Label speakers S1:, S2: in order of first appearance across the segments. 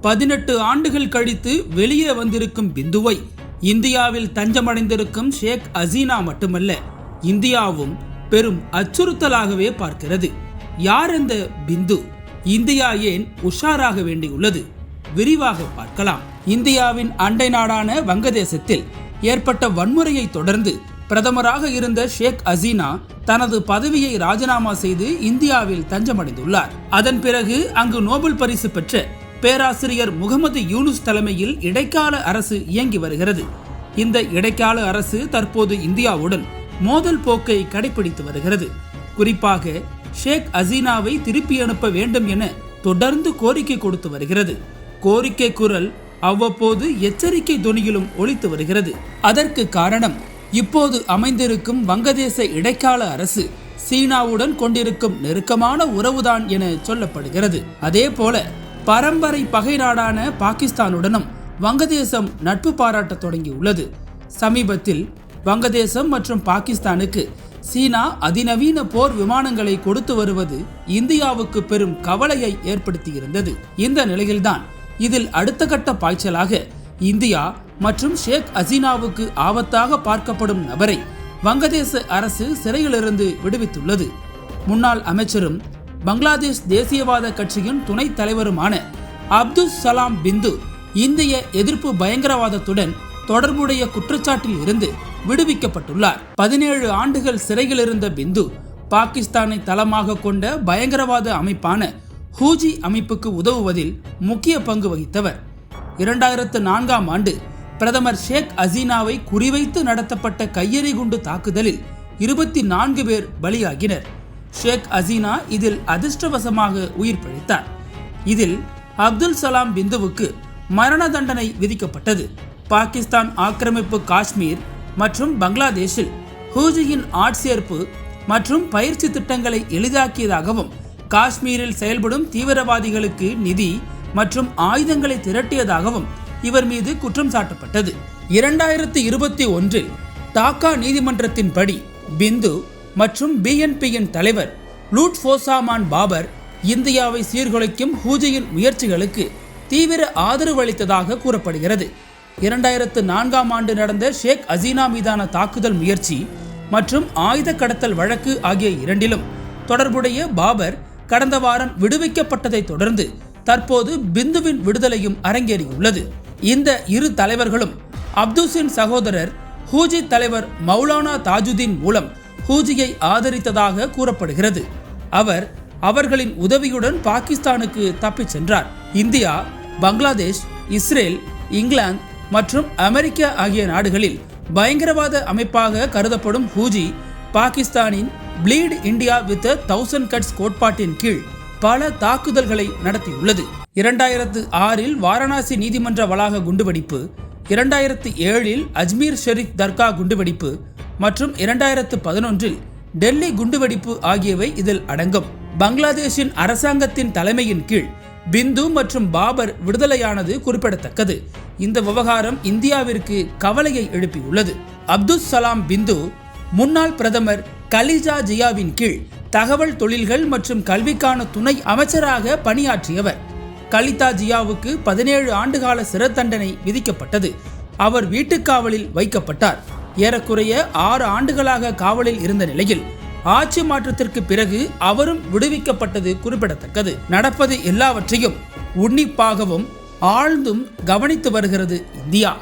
S1: பதினெட்டு ஆண்டுகள் கழித்து வெளியே வந்திருக்கும் பிந்துவை இந்தியாவில் தஞ்சமடைந்திருக்கும் ஷேக் அசீனா மட்டுமல்ல இந்தியாவும் பெரும் அச்சுறுத்தலாகவே பார்க்கிறது. யார் அந்த பிந்து? இந்தியா ஏன் உஷாராக வேண்டியுள்ளது? விரிவாக பார்க்கலாம். இந்தியாவின் அண்டை நாடான வங்கதேசத்தில் ஏற்பட்ட வன்முறையை தொடர்ந்து பிரதமராக இருந்த ஷேக் அசீனா தனது பதவியை ராஜினாமா செய்து இந்தியாவில் தஞ்சமடைந்துள்ளார். அதன் பிறகு அங்கு நோபல் பரிசு பெற்ற பேராசிரியர் முகமது யூனுஸ் தலைமையில் இடைக்கால அரசு இயங்கி வருகிறது. இந்த இடைக்கால அரசு தற்போது இந்தியாவுடன் மோதல் போக்கை கடைபிடித்து வருகிறது. குறிப்பாக ஷேக் அசீனாவை திருப்பி அனுப்ப வேண்டும் என தொடர்ந்து கோரிக்கை கொடுத்து வருகிறது. கோரிக்கை குரல் அவ்வப்போது எச்சரிக்கை தொனியிலும் ஒழித்து வருகிறது. அதற்கு காரணம் இப்போது அமைந்திருக்கும் வங்கதேச இடைக்கால அரசு சீனாவுடன் கொண்டிருக்கும் நெருக்கமான உறவுதான் என சொல்லப்படுகிறது. அதே போல பரம்பரை பகை நாடான பாகிஸ்தானுடனும் வங்கதேசம் நட்பு பாராட்ட தொடங்கியுள்ளது. சமீபத்தில் வங்கதேசம் மற்றும் பாகிஸ்தானுக்கு சீனா அதிநவீன போர் விமானங்களை கொடுத்து வருவது இந்தியாவுக்கு பெரும் கவலையை ஏற்படுத்தியிருந்தது. இந்த நிலையில்தான் இதில் அடுத்த கட்ட பாய்ச்சலாக இந்தியா மற்றும் ஷேக் ஹசீனாவுக்கு ஆபத்தாக பார்க்கப்படும் நபரை வங்கதேச அரசு சிறையிலிருந்து விடுவித்துள்ளது. முன்னாள் அமைச்சரும் பங்களாதேஷ் தேசியவாத கட்சியின் துணைத் தலைவருமான அப்துல் சலாம் பிந்து இந்திய எதிர்ப்பு பயங்கரவாதத்துடன் தொடர்புடைய குற்றச்சாட்டில் இருந்து விடுவிக்கப்பட்டுள்ளார். பதினேழு ஆண்டுகள் சிறையில் இருந்த பிந்து பாகிஸ்தானை தளமாக கொண்ட பயங்கரவாத அமைப்பான ஹூஜி அமைப்புக்கு உதவுவதில் முக்கிய பங்கு வகித்தவர். இரண்டாயிரத்து நான்காம் ஆண்டு பிரதமர் ஷேக் அசீனாவை குறிவைத்து நடத்தப்பட்ட கையெறி குண்டு தாக்குதலில் இருபத்தி நான்கு பேர் பலியாகினர். ஷேக் அசீனா இதில் அதிர்ஷ்டவசமாக உயிர் பிழைத்தார். இதில் அப்துல் சலாம் பிந்துவுக்கு மரண தண்டனை விதிக்கப்பட்டது. பாகிஸ்தான் ஆக்கிரமிப்பு காஷ்மீர் மற்றும் பங்களாதேஷில் ஹூஜியின் ஆட்சேர்ப்பு மற்றும் பயிற்சி திட்டங்களை எளிதாக்கியதாகவும் காஷ்மீரில் செயல்படும் தீவிரவாதிகளுக்கு நிதி மற்றும் ஆயுதங்களை திரட்டியதாகவும் இவர் மீது குற்றம் சாட்டப்பட்டது. இரண்டாயிரத்தி இருபத்தி ஒன்றில் டாக்கா நீதிமன்றத்தின்படி பிந்து மற்றும் பிஎன்பியின் தலைவர் லூட் ஃபோசாமான் பாபர் இந்தியாவை சீர்குலைக்கும் ஹூஜியின் முயற்சிகளுக்கு தீவிர ஆதரவு அளித்ததாக கூறப்படுகிறது. இரண்டாயிரத்து நான்காம் ஆண்டு நடந்த ஷேக் அசீனா மீதான தாக்குதல் முயற்சி மற்றும் ஆயுத கடத்தல் வழக்கு ஆகிய இரண்டிலும் தொடர்புடைய பாபர் கடந்த வாரம் விடுவிக்கப்பட்டதை தொடர்ந்து தற்போது பிந்துவின் விடுதலையும் அரங்கேறியுள்ளது. இந்த இரு தலைவர்களும் அப்துசின் சகோதரர் ஹூஜி தலைவர் மௌலானா தாஜுதீன் மூலம் ஹூஜியை ஆதரித்ததாக கூறப்படுகிறது. அவர் அவர்களின் உதவியுடன் பாகிஸ்தானுக்கு தப்பிச் சென்றார். இந்தியா பங்களாதேஷ் இஸ்ரேல் இங்கிலாந்து மற்றும் அமெரிக்கா ஆகிய நாடுகளில் பயங்கரவாத அமைப்பாக கருதப்படும் ஹூஜி பாகிஸ்தானின் bleed India with thousand cuts கோட்பாட்டின் கீழ் பல தாக்குதல்களை நடத்தியுள்ளது. இரண்டாயிரத்து ஆறில் வாரணாசி நீதிமன்ற வளாக குண்டுவெடிப்பு இரண்டாயிரத்து ஏழில் அஜ்மீர் ஷெரீப் தர்கா குண்டுவெடிப்பு மற்றும் இரண்டாயிரத்து பதினொன்றில் டெல்லி குண்டுவெடிப்பு ஆகியவை இதில் அடங்கும். பங்களாதேஷின் அரசாங்கத்தின் தலைமையின் கீழ் பிந்து மற்றும் பாபர் விடுதலையானது குறிப்பிடத்தக்கது. இந்த விவகாரம் இந்தியாவிற்கு கவலையை எழுப்பியுள்ளது. அப்துல் சலாம் பிந்து முன்னாள் பிரதமர் கலிஜா ஜியாவின் கீழ் தகவல் தொழில்கள் மற்றும் கல்விக்கான துணை அமைச்சராக பணியாற்றியவர். கலிதா ஜியாவுக்கு பதினேழு ஆண்டுகால சிறை தண்டனை விதிக்கப்பட்டது. அவர் வீட்டுக்காவலில் வைக்கப்பட்டார். ஏறக்குறைய ஆறு ஆண்டுகளாக காவலில் இருந்த நிலையில் ஆட்சி மாற்றத்திற்கு பிறகு அவரும் விடுவிக்கப்பட்டது குறிப்பிடத்தக்கது. நடப்பது எல்லாவற்றையும் உன்னிப்பாகவும் ஆழ்ந்தும் கவனித்து வருகிறது இந்தியா.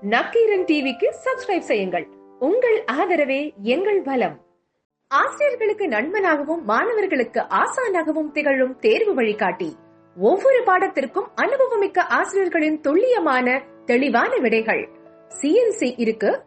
S2: நக்கீரன் டிவிக்கு சப்ஸ்கிரைப் செய்யுங்கள். உங்கள் ஆதரவே எங்கள் பலம் ஆசிரியர்களுக்கு நண்பனாகவும் மாணவர்களுக்கு ஆசானாகவும் திகழும் தேர்வு வழிகாட்டி. ஒவ்வொரு பாடத்திற்கும் அனுபவமிக்க ஆசிரியர்களின் துல்லியமான தெளிவான விடைகள். சிஎன்சி இருக்கு